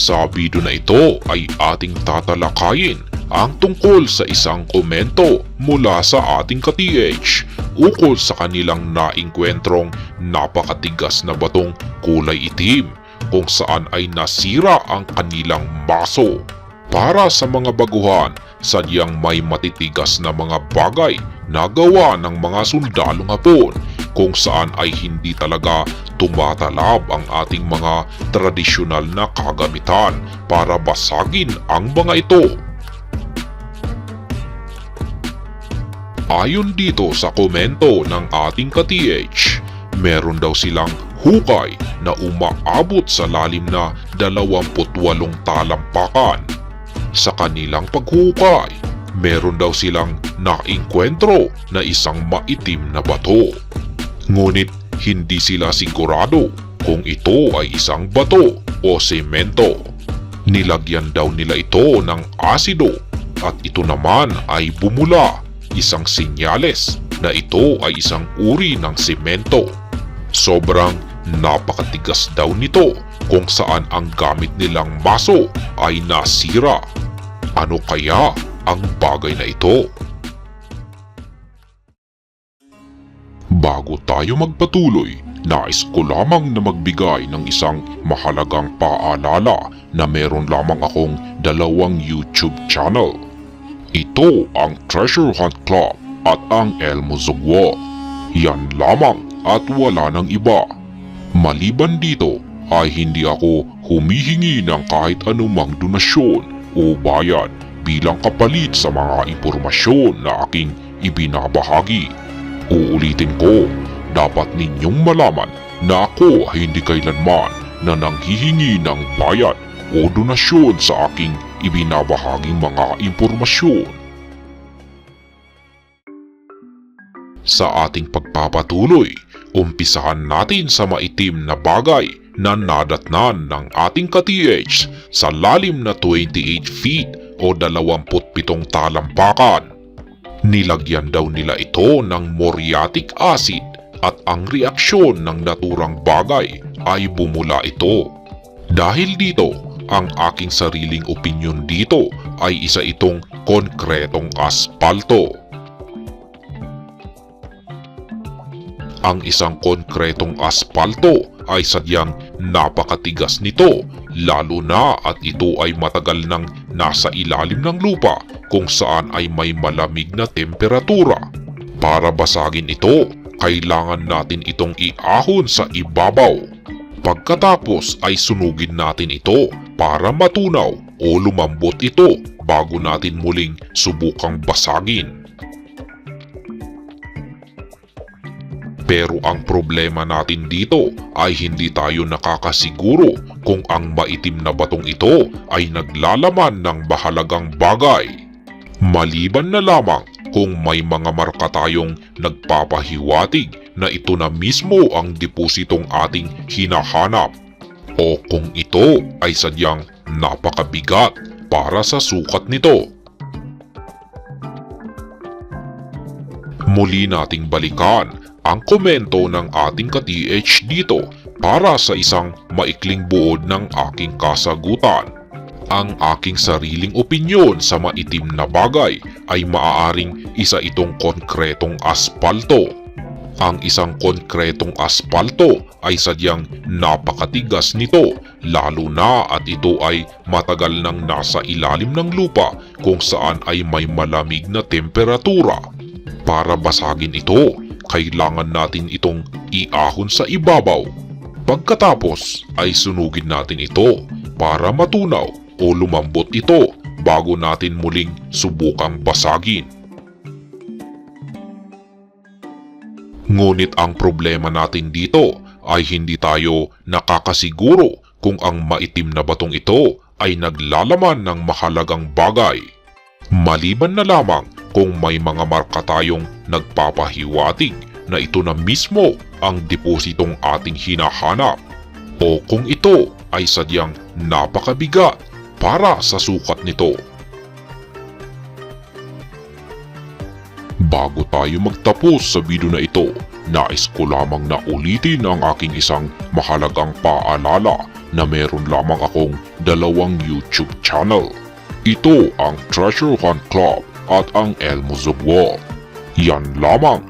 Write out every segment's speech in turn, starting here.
Sa video na ito ay ating tatalakayin ang tungkol sa isang komento mula sa ating ka-TH ukol sa kanilang naingkwentrong napakatigas na batong kulay itim kung saan ay nasira ang kanilang baso. Para sa mga baguhan, sadyang may matitigas na mga bagay na gawa ng mga sundalong hapon kung saan ay hindi talaga tumatalab ang ating mga tradisyonal na kagamitan para basagin ang mga ito. Ayon dito sa komento ng ating ka-TH, meron daw silang hukay na umaabot sa lalim na 28 talampakan. Sa kanilang paghukay, meron daw silang naingkwentro na isang maitim na bato. Ngunit hindi sila sigurado kung ito ay isang bato o semento. Nilagyan daw nila ito ng asido at ito naman ay bumula, isang sinyales na ito ay isang uri ng semento. Sobrang napakatigas daw nito kung saan ang gamit nilang maso ay nasira. Ano kaya ang bagay na ito? Bago tayo magpatuloy, nais ko lamang na magbigay ng isang mahalagang paalala na meron lamang akong dalawang YouTube channel. Ito ang Treasure Hunt Club at ang Elmo Zugwo. Yan lamang at wala ng iba. Maliban dito ay hindi ako humihingi ng kahit anumang donasyon o bayad bilang kapalit sa mga impormasyon na aking ibinabahagi. Uulitin ko, dapat ninyong malaman na ako ay hindi kailanman na nanghihingi ng bayad o donasyon sa aking ibinabahaging mga impormasyon. Sa ating pagpapatuloy, umpisahan natin sa maitim na bagay na nadatnan ng ating ka-TH sa lalim na 28 feet o 27 talampakan. Nilagyan daw nila ito ng muriatic acid at ang reaksyon ng naturang bagay ay bumula ito. Dahil dito, ang aking sariling opinyon dito ay isa itong konkretong aspalto. Ang isang konkretong aspalto ay sadyang napakatigas nito lalo na at ito ay matagal nang nasa ilalim ng lupa kung saan ay may malamig na temperatura. Para basagin ito, kailangan natin itong iahon sa ibabaw. Pagkatapos ay sunugin natin ito para matunaw o lumambot ito bago natin muling subukang basagin. Pero ang problema natin dito ay hindi tayo nakakasiguro kung ang maitim na batong ito ay naglalaman ng bahalagang bagay. Maliban na lamang kung may mga marka tayong nagpapahiwatig na ito na mismo ang depositong ating hinahanap. O kung ito ay sadyang napakabigat para sa sukat nito. Muli nating balikan ang komento ng ating ka-TH dito para sa isang maikling buod ng aking kasagutan. Ang aking sariling opinyon sa maitim na bagay ay maaaring isa itong konkretong aspalto. Ang isang konkretong aspalto ay sadyang napakatigas nito lalo na at ito ay matagal nang nasa ilalim ng lupa kung saan ay may malamig na temperatura. Para basagin ito, kailangan natin itong iahon sa ibabaw. Pagkatapos ay sunugin natin ito para matunaw o lumambot ito bago natin muling subukang basagin. Ngunit ang problema natin dito ay hindi tayo nakakasiguro kung ang maitim na batong ito ay naglalaman ng mahalagang bagay. Maliban na lamang kung may mga marka tayong nagpapahiwatig na ito na mismo ang depositong ating hinahanap o kung ito ay sadyang napakabigat para sa sukat nito. Bago tayo magtapos sa video na ito, nais ko lamang na ulitin ang aking isang mahalagang paalala na meron lamang akong dalawang YouTube channel. Ito ang Treasure Hunt Club at ang Elmo's of Wall. Yan lamang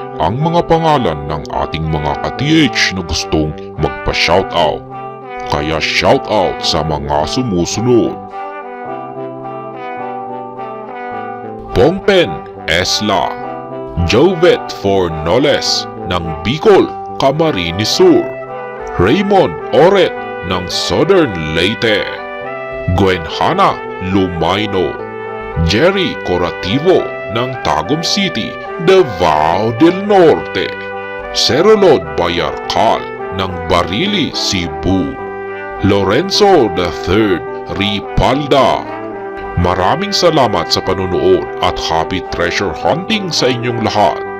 ang mga pangalan ng ating mga ka-TH na gustong magpa-shoutout. Kaya shoutout sa mga sumusunod. Pongpen Esla Jovet Fornoles ng Bicol, Camarines Sur Raymond Oret ng Southern Leyte Gwen Hana Lumaino Jerry Corativo ng Tagum City, Davao del Norte. Serolod Bayarkal ng Barili, Cebu. Lorenzo III Ripalda. Maraming salamat sa panunood at happy treasure hunting sa inyong lahat.